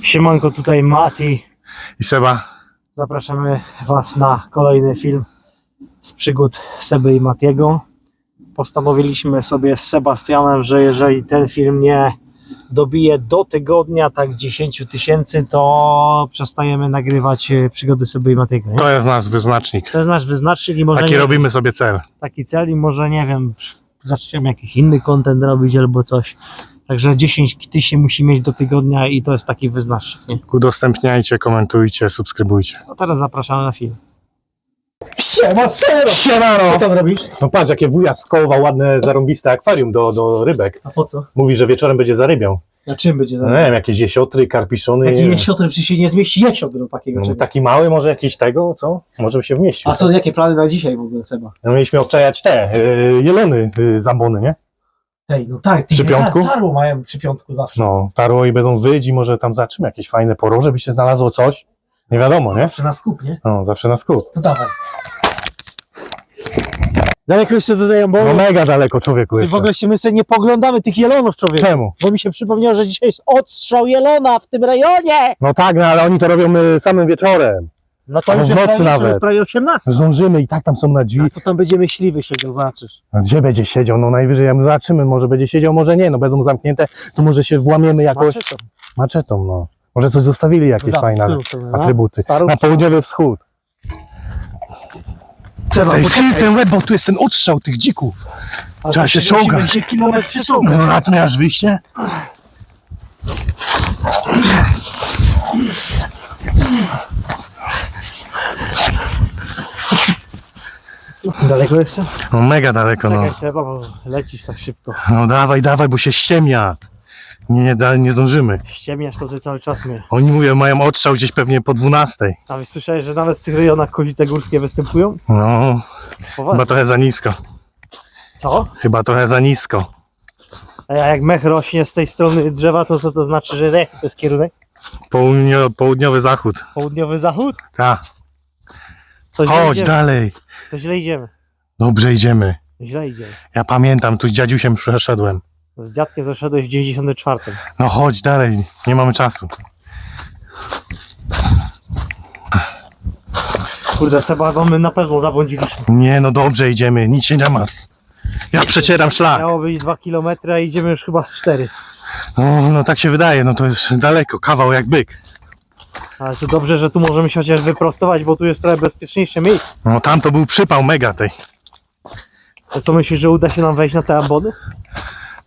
Siemanko, tutaj Mati. I Seba, Zapraszamy Was na kolejny film z przygód Seby i Matiego. Postanowiliśmy sobie z Sebastianem, że jeżeli ten film nie dobije do tygodnia, tak 10 tysięcy, to przestajemy nagrywać e, przygody Seby i Matiego. Nie? to jest nasz wyznacznik. To jest nasz wyznacznik i może Taki nie, robimy sobie cel. taki cel i może nie wiem, zaczniemy jakiś inny content robić albo coś. Także 10 tysięcy musi mieć do tygodnia i to jest taki wyznacznik. Udostępniajcie, komentujcie, subskrybujcie. A teraz zapraszamy na film. Siema, sero! Siemano! Co tam robisz? No patrz, jakie wuja skołował ładne, zarąbiste akwarium do, do rybek. A po co? Mówi, że wieczorem będzie zarybiał. Na czym będzie No, nie wiem, jakieś jesiotry, karpiszony. Wiem. jesiotr, przecież się nie zmieści jesiotr do takiego No, czegoś. taki mały, może jakiś tego, co? Może by się wmieścił. A co, jakie plany na dzisiaj w ogóle, Seba? No, mieliśmy obczajać te y, jelony y, zambony, nie? Tej, no tak, Przy piątku? Tarło mają przy piątku zawsze. No, tarło i będą wyć i może tam zaczymy jakieś fajne poroże, by się znalazło coś. Nie wiadomo, nie? Zawsze na skup, nie? No, zawsze na skup. To dawaj. Daleko jeszcze do tej No mega daleko człowieku Ty jeszcze. w ogóle się my sobie nie poglądamy tych jelonów, człowieku. Czemu? Bo mi się przypomniało, że dzisiaj jest odstrzał jelona w tym rejonie. No tak, no ale oni to robią y, samym wieczorem. No to już w jest nocy prawie, nawet. to jest prawie 18. Zdążymy i tak tam są na drzwi. A to tam będzie myśliwy siedział, zobaczysz. A Gdzie będzie siedział? No najwyżej ja zobaczymy, może będzie siedział, może nie, no będą zamknięte, to może się włamiemy jakoś Maczetą. maczetą, no. Może coś zostawili, jakieś fajne którą stronę, no? atrybuty. Starą Na czy- południowy wschód. Trzeba, Ej, ten łeb, bo tu jest ten odstrzał tych dzików. Trzeba to się musimy czołgać. się kilometr. No, a tu miałeś wyjście? Daleko jeszcze? No mega daleko, no. Czekaj Seba, bo lecisz tak szybko. No dawaj, dawaj, bo się ściemnia. Nie, nie, da- nie zdążymy. Ściemniasz to, ty cały czas mnie. Oni mówią, mają odstrzał gdzieś pewnie po 12. A słyszałeś, że nawet w tych rejonach kozice górskie występują? No, Poważnie. chyba trochę za nisko. Co? Chyba trochę za nisko. A jak mech rośnie z tej strony drzewa, to co to znaczy, że jaki to jest kierunek? Południo, południowy zachód. Południowy zachód? Ta, To źle chodź idziemy. dalej. To źle idziemy. Dobrze idziemy. Źle idziemy. Ja pamiętam, tu z dziadziusiem przeszedłem. Z dziadkiem zaszedłeś w 94. No chodź dalej, nie mamy czasu. Kurde, Seba, bo my na pewno zabłądziliśmy. Nie, no dobrze idziemy, nic się nie ma. Ja przecieram szlak. Miało być 2 km, a idziemy już chyba z 4. No, no tak się wydaje, no to już daleko, kawał jak byk. Ale to dobrze, że tu możemy się chociaż wyprostować, bo tu jest trochę bezpieczniejsze miejsce. No tam to był przypał mega tej. To co myślisz, że uda się nam wejść na te ambony?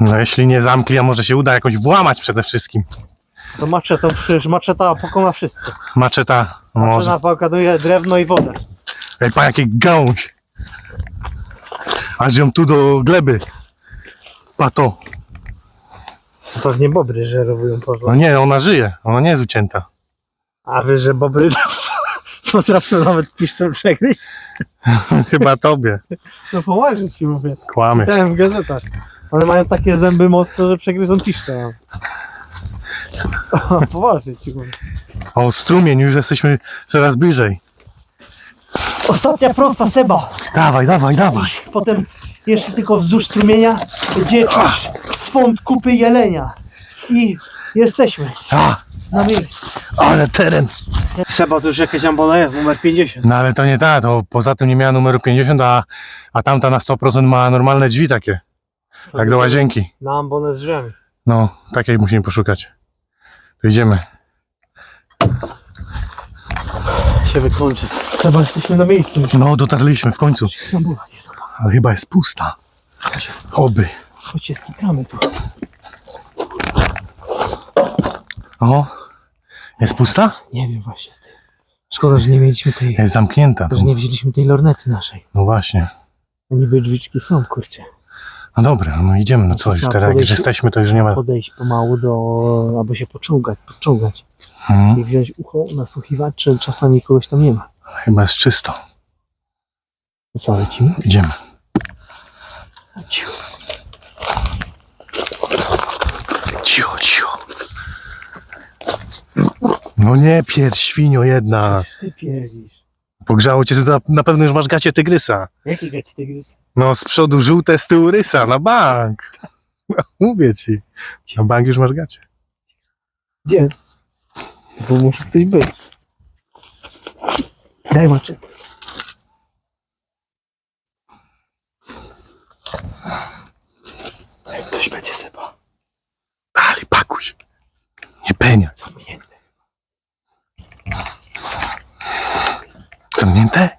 No jeśli nie zamkli, a może się uda jakoś włamać przede wszystkim. To maczetą, przecież maczeta pokona wszystko. Maczeta, może. Maczeta pokonuje drewno i wodę. Ej, pa jakie gałąź. Aż ją tu do gleby. Pa to. To pewnie bobry żerowują poza. No nie, ona żyje, ona nie jest ucięta. A wy, że bobry potrafią nawet piszczą przegryźć? Chyba tobie. No poważnie ci mówię. Kłamie. Czytałem w gazetach. One mają takie zęby mocne, że przegryzą piszcze. O, poważnie ci mówię. O, strumień, już jesteśmy coraz bliżej. Ostatnia prosta Seba. Dawaj, dawaj, dawaj. Potem jeszcze tylko wzdłuż strumienia, gdzie czuć swąd kupy jelenia. I jesteśmy A, na miejscu. ale teren. Seba, to już jakaś ambola jest, numer 50. No ale to nie ta, to poza tym nie miała numeru 50, a, a tamta na 100% ma normalne drzwi takie, jak do łazienki. Na ambonę z drzwiami. No, takiej musimy poszukać. To idziemy. Się wykończy. Seba, jesteśmy na miejscu. No, dotarliśmy w końcu, Jest ambola, jest ambola. ale chyba jest pusta. Oby. Chodź się skikamy tu. O, jest pusta? Nie wiem właśnie. Ty. Szkoda, że nie mieliśmy tej... Jest zamknięta. że nie wzięliśmy tej lornety naszej. No właśnie. Niby drzwiczki są, kurczę. No dobra, no idziemy, no No co już trzeba teraz, jak już podejść- jesteśmy, to już nie ma. Podejść pomału do... albo się poczołgać, poczołgać. Mhm. I wziąć ucho, nasłuchiwać, czy czasami kogoś tam nie ma. Chyba jest czysto. To co, lecimy? Idziemy. Cicho, cicho. No nie pierdź, świnio jedna. Coś ty pierdzisz. Pogrzało cię, to na, na pewno już masz gacie tygrysa. Jaki gać tygrys? No z przodu żółte, z tyłu rysa, na bank. No, mówię ci. Na bank już masz gacie. Gdzie? bo musi coś być. Daj maczy. Ktoś będzie seba. Ale pakuj się. Nie penia. Zamknięte?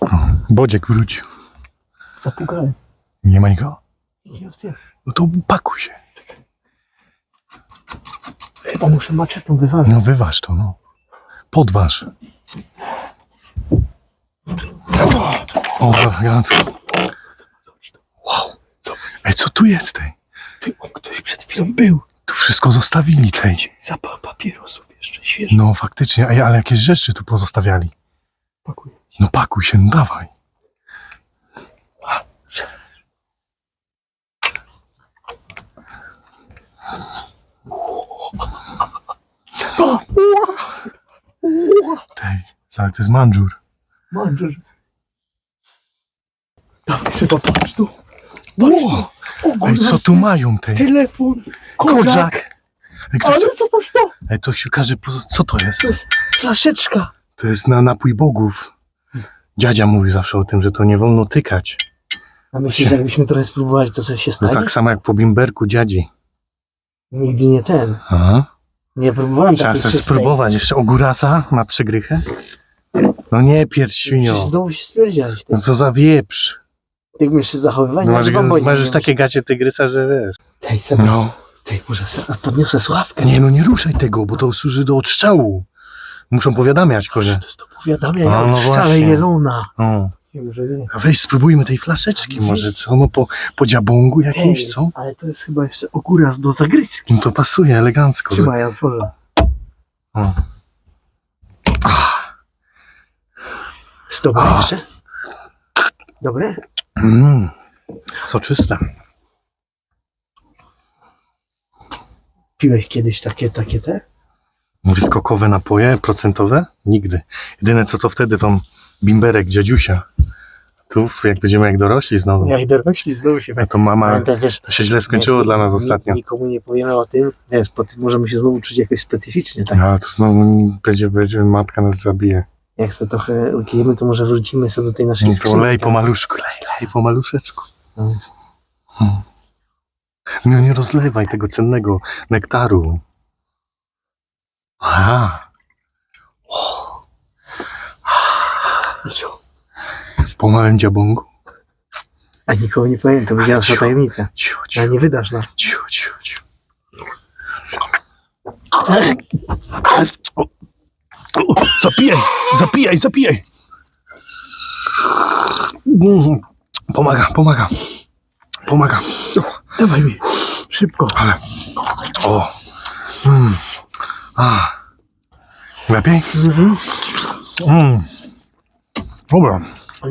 O, Bodziek wrócił. Zapukałem. Nie ma nikogo? Nie otwieram. No to pakuj się. Chyba muszę maczetą wywalić. No wyważ to, no. Podważ. O, elegancko. Ej, co tu jest, tej? Ty, ktoś przed chwilą był. Tu wszystko zostawili, tej. Zapach papierosów jeszcze świeży. No faktycznie, ej, ale jakieś rzeczy tu pozostawiali. Pakuję. No pakuj się, no dawaj. Tej, ale to jest mandżur. Mandżur. Dawaj sobie patrz tu. Patrz tu. Ej, co tu mają, tej? Telefon. Ej, ktoś, Ale zobacz to. ej, to się każe, poza- co to jest? To jest flaszeczka. To jest na napój bogów. Dziadzia mówi zawsze o tym, że to nie wolno tykać. A myślisz, że jakbyśmy trochę spróbowali, co coś się No stanie? tak samo jak po bimberku dziadzi. Nigdy nie ten. Aha. Nie próbowałem Trzeba takiej sobie czystej. spróbować. Jeszcze ogórasa na przygrychę? No nie, pierś świnio. Przecież znowu się spierdziałeś. No co za wieprz. Jak będziesz się zachowywać, No no, masz, masz już takie gacie tygrysa, że wiesz. Tej, Seba, No. tej, może se, a podniosę sławkę. Nie no, nie ruszaj tego, bo to służy do odstrzału. Muszą powiadamiać konie. To jest do powiadamia, A, ja no właśnie. jelona. O. Nie, może nie. A weź spróbujmy tej flaszeczki może, co? No po, po dziabągu jakimś, co? ale to jest chyba jeszcze okuras do zagryzki. No to pasuje elegancko. Trzymaj, ja otworzę. O. Jest dobre A. jeszcze? Dobre? Mm. Soczyste. Piłeś kiedyś takie, takie te? Wyskokowe napoje, procentowe? Nigdy. Jedyne co to wtedy, to bimberek dziadziusia. Tu, jak będziemy jak dorośli znowu, Jak dorośli znowu się no to mama, Pamiętam, wiesz, to się źle skończyło nie- dla nas ni- ostatnio. Nikomu nie powiemy o tym, wiesz, po tym możemy się znowu czuć jakoś specyficznie, tak? A to znowu będzie, będzie matka nas zabije. Jak sobie trochę ujemy, to może wrócimy sobie do tej naszej No to skrzynki. lej po maluszku, lej, lej po maluszeczku. Mm. Hmm. No nie rozlewaj tego cennego nektaru. Aha, I co? po małym dziabągu. A nikomu nie powiem, to będzie nasza Ciu. tajemnica. Ciu, A ciu, nie wydasz nas. ciu, ciu, ciu. Zapijaj, zapijaj, zapijaj. Mm, Pomaga, pomaga. Pomaga. Dawaj mi, szybko. Ale. O. Mm. A. Lepiej? Mhm. Mm. Dobra.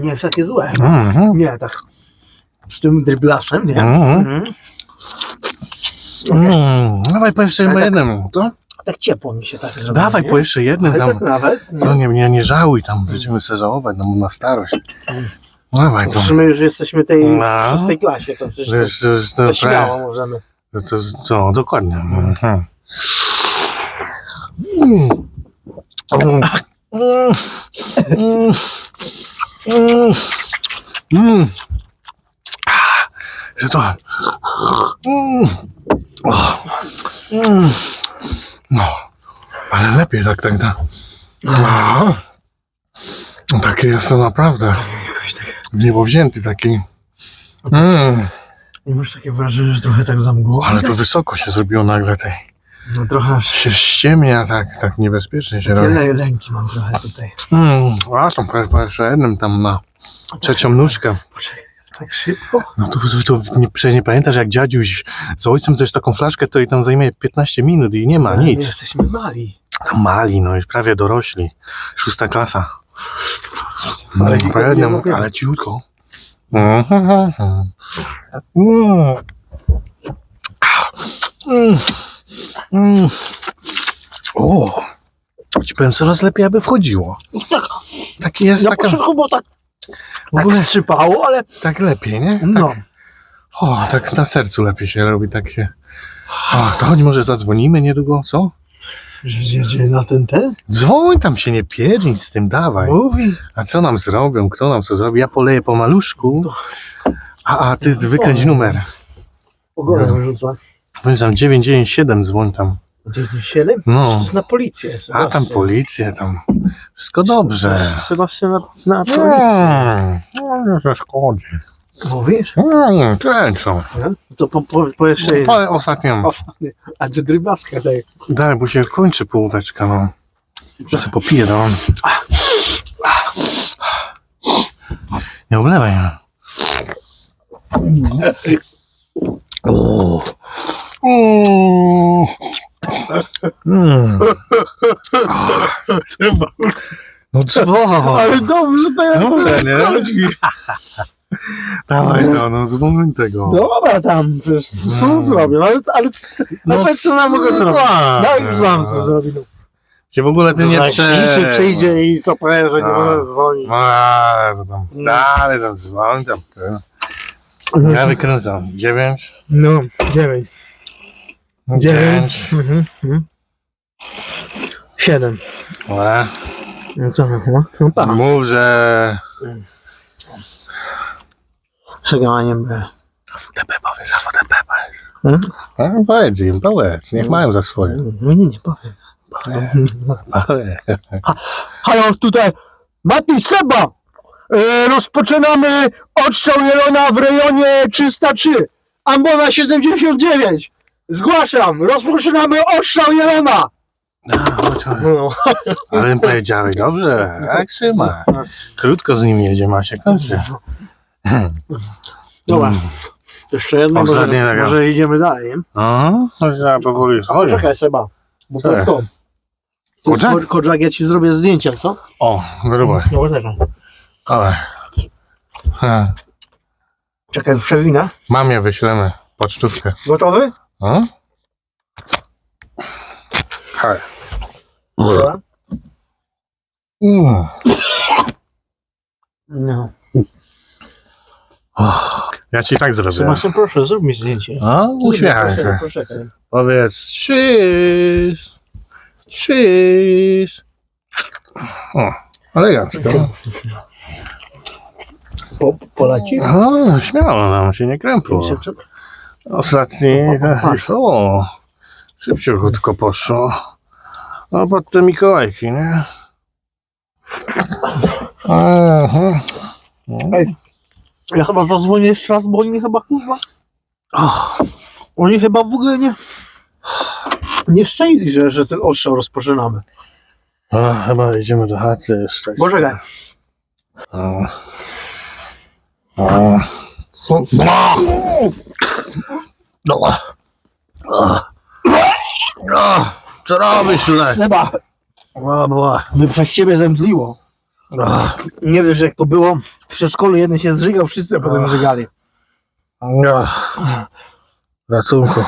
Nie jest takie złe. Mhm. Nie, tak. Z tym dryblasem, nie? Mhm. Mhm. Mm. Dawaj po jeszcze tak- jednym, co? Tak ciepło mi się tak zrobiło. Dawaj nie? po jeszcze jednym Ale tam. tak nawet. Co, nie, nie, nie żałuj tam, będziemy se żałować no, na starość. Dawaj to. Przecież my już jesteśmy tej No. w szóstej klasie, to przecież to, Wiesz, to, to, to to, śmiało możemy. to, to, co, dokładnie. Mhm. Mm. Mm. Mm. Mm. Mm. Ah, Że to. Mm. O. Mm. No, ale lepiej tak, tak, tak. No. Takie jest to naprawdę. Jakoś tak. W niebo wzięty taki. Mm. I masz takie wrażenie, że trochę tak zamgło. Ale to wysoko się zrobiło nagle tej. No trochę aż Się ściemnia tak, tak niebezpiecznie się takie robi. lę- lęki mam trochę tutaj. Mm, a po jeszcze jednym tam na trzecią nóżkę. Poczekaj, tak szybko? No to, to, nie, przecież nie pamiętasz jak dziadziuś z ojcem też taką flaszkę to i tam zajmie 15 minut i nie ma my nic. jesteśmy mali. Tam mali, no i prawie dorośli. Szósta klasa. Ale Ale, nikomu po nie jednym, mówimy. ale cichutko. O, ci powiem coraz lepiej, aby wchodziło. Taki jest Na taka, początku było tak, w tak ogóle skrzypało, ale tak lepiej, nie? no. O, tak na sercu lepiej się robi takie. O, to chodź, może zadzwonimy niedługo, co? Że jedzie na ten ten? Dzwoń tam się nie pierdź z tym, dawaj. Mówi. A co nam zrobią? Kto nam co zrobi? Ja poleję po maluszku. A, a ty wykręć numer. Pogodę No. wyrzuca. Powiedz tam 997, dzwoń tam. 97? No. To jest na policję, A Sebastian. tam policję, tam. Wszystko dobrze. Sebastian na, na policję. No, to szkodzi. Mówisz? Mm, Kręcą. To po, po, po jeszcze jednym. Ale ostatnią. Ostatnie. A ty dryblaska daj. Daj, bo się kończy połóweczka, no. Że sobie popiję, no. Nie oblewaj. O. Mm. No co? Ale dobrze to ja Dobra, nie? Dawaj, no, no dzwoń tego. Dobra tam, przecież co co No. zrobią? Ale, ale, co- No ale co nam mogę zrobić? tak. No i co zrobi. No. Się w ogóle ty nie prze... przyjdzie i co powie, że nie No. może dzwonić. A, co tam? No. Dalej tam dzwoń tam. Ja wykręcam. Dziewięć. No, dziewięć. Dziewięć. Mhm. mhm. Siedem. Dobra. No co, no, no tak. Mów, że... Przegamaniem B. FDP powiedz, a FDP powiedz. Hmm? A, powiedz im, powiedz. Niech mają za swoje. No nie, nie powiem. Powiedz. Halo, tutaj Mati Seba! E, rozpoczynamy odstrzał Jelona w rejonie 303. Ambona 79. Zgłaszam, rozpoczynamy odstrzał Jelona. No, chodź, chodź. No, Ale powiedziałeś, dobrze, tak trzyma. Krótko z nim jedzie, ma się kończy. dobra. Jeszcze jedno, Ostatnie może, może idziemy dalej. nie? No, chodź, ja powoli. Chodź. Poczekaj Seba. Bo to Tak. jest to. Jest Kodzak? ko- Kodzak, ja ci zrobię zdjęcia, co? O, grubo. No poczekaj. Ale. Ha. Czekaj, przewinę. Mamie wyślemy pocztówkę. Gotowy? O? Hej. Mm. No. Ja ci tak zrobię. Sebastian, proszę, zrób mi zdjęcie. O, uśmiechaj się. proszę. Powiedz cheese. Cheese. O, elegancko. Po, poleci? O, śmiało nam się nie krępło. Ostatni, o, szybciutko poszło. No, pod te Mikołajki, nie? Aha. Ej, ja chyba zadzwonię jeszcze raz, bo oni chyba kurwa. Oni chyba w ogóle nie. Nie szczęli, że, że ten ostrzał rozpoczynamy. o, chyba idziemy do chaty już. Tak. Poczekaj. O. O. No. O. O. Co robisz tutaj? Chyba. O, bo. My przez ciebie zemdliło. O. Nie wiesz jak to było. W przedszkolu jeden się zżygał, wszyscy potem żygali. O. Ratunku.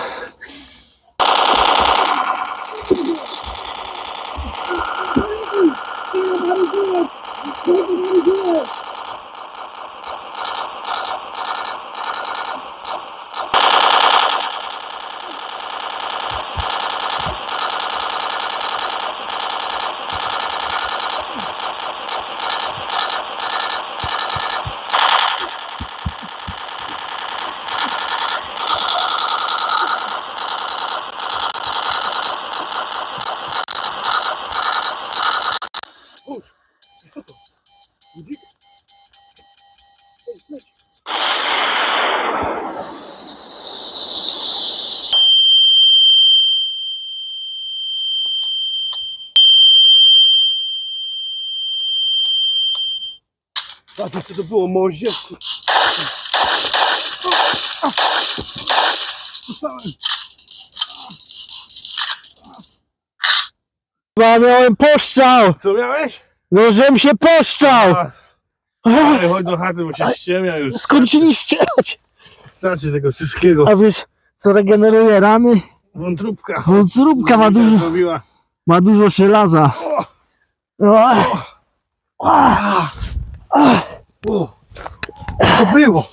A to co to było, mozie? Chyba miałem poszczał! Co miałeś? No żem się poszczał! Ale chodź do chaty, bo się ściemnia już. Skończyliście! Starczy tego wszystkiego. A wiesz, co regeneruje rany? Wątróbka. Wątróbka ma dużo, Zrobiła. ma dużo żelaza. O. Co było?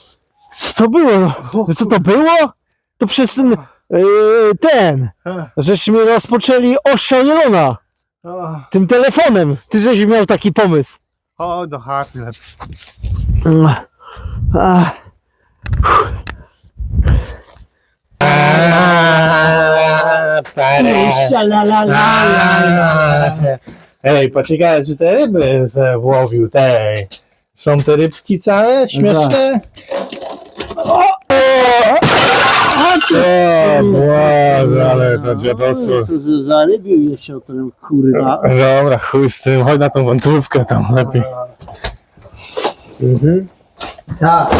Co to było? No Co to było? To przez ten Yy, ten, żeśmy rozpoczęli ostrza Jelona O, tym telefonem. Ty żeś miał taki pomysł. o do chaty lepiej. Mm. Ej, poczekaj, czy te ryby se włowił, tej. Są te rybki całe, śmieszne? O, Boże, ale to dziadostwo. Zarybił się o tym kurwa. Dobra, chuj z tym, chodź na tą wątróbkę tam lepiej. Tak.